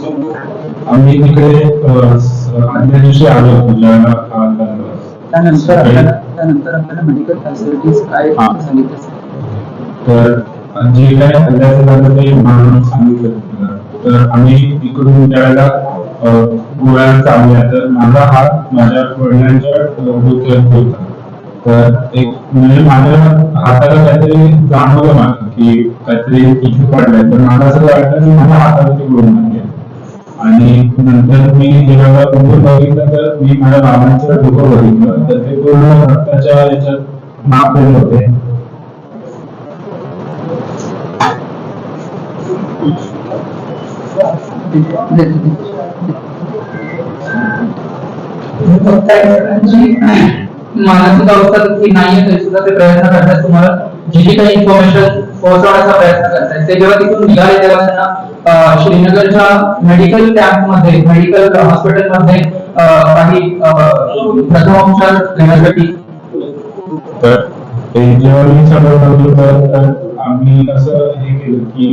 आम्ही तिकडे आदल्या दिवशी आलो. त्यानंतर त्यानंतर आपल्याला मेडिकल फॅसिलिटीज काय. सांगितलं तर जे काय हल्ल्याचं झालं ते म्हणून सांगितलं. तर आम्ही इकडून त्यावेळेला गोळ्या चालल्या तर माझा हात माझ्या वडिलांच्या डोक्यात होता तर एक म्हणजे माझ्या हाताला काहीतरी जाणवलं मला की काहीतरी इथे पडलंय तर मला असं वाटलं की माझ्या हातावरती गोळी लागली आणि नंतर मी जेव्हा उभं बघितलं तर मी माझ्या बाबांचं डोकं बघितलं. तर ते पूर्ण रक्ताच्या याच्यात नाक होते. मला सुद्धा की नाही तरी सुद्धा ते प्रयत्न करतात. तुम्हाला जी जी काही इन्फॉर्मेशन पोहोचवण्याचा प्रयत्न करतात ते जेव्हा तिथून निघाले तेव्हा त्यांना श्रीनगरच्या मेडिकल कॅम्पमध्ये मेडिकल हॉस्पिटलमध्ये काही प्रथमोपचार देण्यासाठी तर जेव्हा मी सगळं बघितलं तर आम्ही असं हे केलं की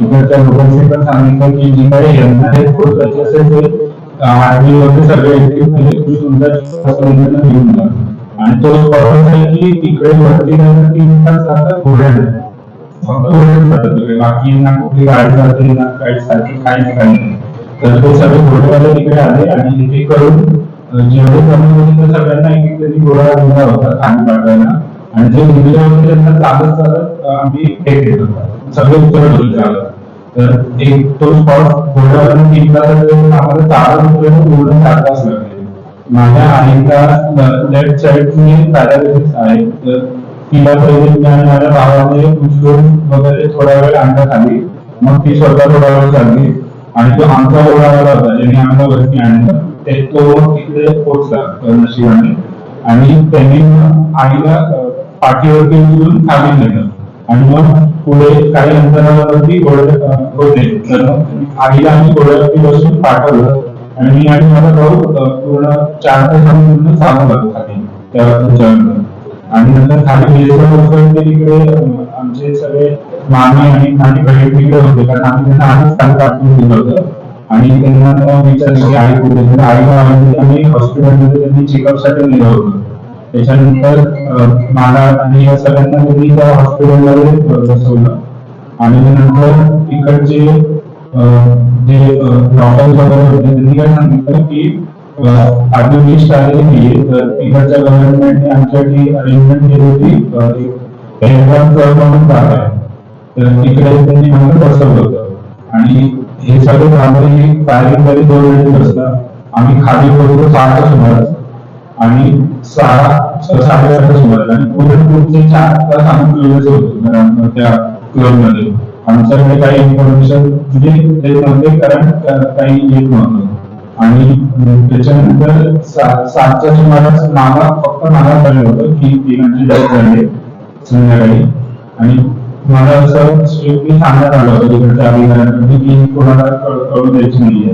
इकडच्या लोकांशी पण सांगितलं की जी काही येणारे पुढचे असेल ते आर्मी वगैरे सगळे म्हणजे तुम्ही तुमच्या घेऊन जा आणि तो स्पॉट आहे की तिकडे वरती जायला तीन तास आता घोड्या बाकी ना कुठली गाडी जाते ना काही सारखी काही नाही तर ते सगळे घोडेवाले तिकडे आले आणि हे करून जेवढे कमी होते सगळ्यांना एक एक तरी घोडा दिला होता खाणी पाठवायला आणि जे दिले होते त्यांना चालत चालत आम्ही फेक देत होता सगळे उतरत होते चालत तर एक तो स्पॉट घोड्यावरून निघला आम्हाला चालत उतरून पूर्ण चार तास लागले माझ्या आईचा लेफ्ट साईडने पॅरालिसिस आहे. तर तिला पहिले मी माझ्या भावाने उचलून वगैरे थोडा वेळ अंडा खाली मग ती स्वतः थोडा वेळ चालली. आणि तो आमचा ओढावाला होता ज्याने आम्हाला वरती आणलं ते तो तिकडे पोहोचला नशिबाने. आणि त्यांनी आईला पाठीवरती उचलून खाली नेलं. आणि मग पुढे काही अंतरावरती होते. तर आईला आम्ही घोड्यावरती बसून पाठवलं. आणि मी आणि माझा भाऊ पूर्ण चार तास आम्ही पूर्ण चालू लागलो खाली त्या त्याच्यानंतर आणि नंतर खाली तिकडे आमचे सगळे मामा आणि माझी बहीण तिकडे होते. कारण आम्ही त्यांना आधीच चांगलं पाठवून दिलं होतं. आणि त्यांना विचारलं की म्हणजे आई कुठे तर आईला आम्ही हॉस्पिटलमध्ये त्यांनी चेकअपसाठी नेलं होतं. त्याच्यानंतर मला आणि या सगळ्यांना त्यांनी त्या हॉस्पिटलमध्ये बसवलं. आणि नंतर इकडचे जे डॉक्टर वगैरे होते त्यांनी काय सांगितलं की अ, अजून लिस्ट आलेली नाहीये. तर इकडच्या गव्हर्नमेंटने आमच्यासाठी अरेंजमेंट केली होती अ, एक म्हणून जागा आहे. तर तिकडे त्यांनी आम्हाला बसवलं होतं. आणि हे सगळे कामगारी फायरिंग तरी दोन वेळेस असतात. आम्ही खाली पडतो सहाच्या सुमारास. आणि सहा साडेआठच्या सुमारास. आणि पुढे चार तास आम्ही क्लोज होतो. म्हणजे त्या क्लबमध्ये आमच्याकडे काही इन्फॉर्मेशन म्हणजे ते नव्हते कारण काही येत नव्हतं आणि त्याच्यानंतर सातच्या सुमारास मला फक्त मला कळलं होतं की तिघांची डेथ झाली संध्याकाळी. आणि मला असं स्ट्रिक्टली सांगण्यात आलं होतं तिकडच्या अधिकाऱ्यांकडे की कोणाला कळू द्यायची नाहीये.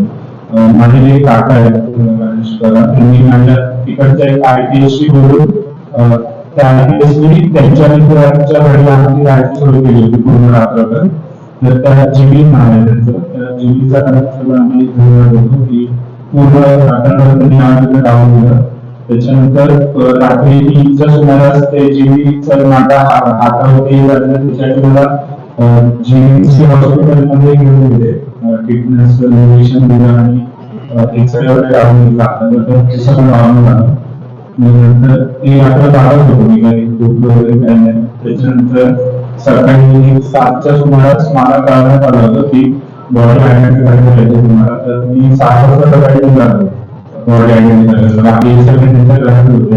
अं, माझे जे काका आहेत अं, राजेश त्यांनी माझ्या तिकडच्या एक आय टी एस शी बोलून त्या आय टी एस नी त्यांच्या मित्रांच्या घरी आमची टी सुरू केली होती पूर्ण रात्रभर. तर त्या जिमी नाव आहे त्यांचं त्या जीबीचा सगळं आम्ही धन्यवाद होतो की पूर्ण त्यांनी डावून दिलं त्याच्यानंतर रात्री तीनच्या सुमारास ते जीवीचा माझा हातावरती त्याच्यासाठी मला जीवीसी हॉस्पिटलमध्ये घेऊन गेले ट्रीटमेंट इंजेक्शन दिलं आणि एक्सरे वगैरे काढून दिला तर सगळं नॉर्मल नंतर ते रात्र होतो मी काही झोपलो वगैरे काही नाही. त्याच्यानंतर सकाळी सातच्या सुमारास मला कळण्यात आलं होतं की बॉडी करायची तुम्हाला. तर मी सात वाजता सकाळी निघालो बॉडी आयडेंटिफाय करायला बाकी सगळे त्यांच्या घरात होते.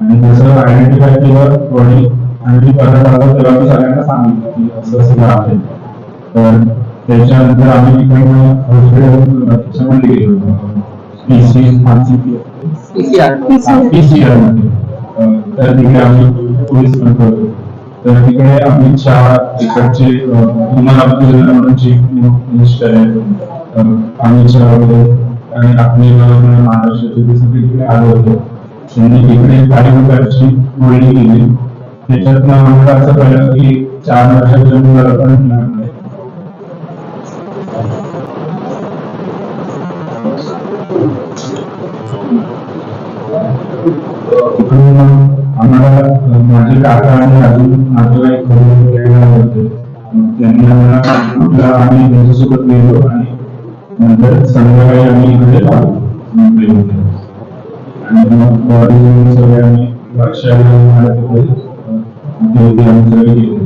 आणि जसं आयडेंटिफाय केलं बॉडी आणि मी परत आलो तेव्हा मी सगळ्यांना सांगितलं की असं असं आहे. तर त्याच्यानंतर आम्ही तिकडनं हॉस्पिटल त्याच्यामध्ये गेलो पीसी PCR. पीसीआर. मध्ये. अं, तर तिकडे आम्ही पोलीस करतो. तर तिकडे आपली तिकडचे आम्ही आणि आपले महाराष्ट्र काही प्रकारची केली त्याच्यात असं कळलं की चार वर्षाच्या मुलाला पण नाही. आम्हाला माझे काका आणि अजून नातेवाईक घरून होते. त्यांनी आम्हाला आम्ही त्यांच्यासोबत गेलो आणि नंतर संध्याकाळी आम्ही इकडे आलो. मुंबईमध्ये आणि मग बॉडी घेऊन सगळे आम्ही आम्हाला ते आम्ही सगळे गेलो.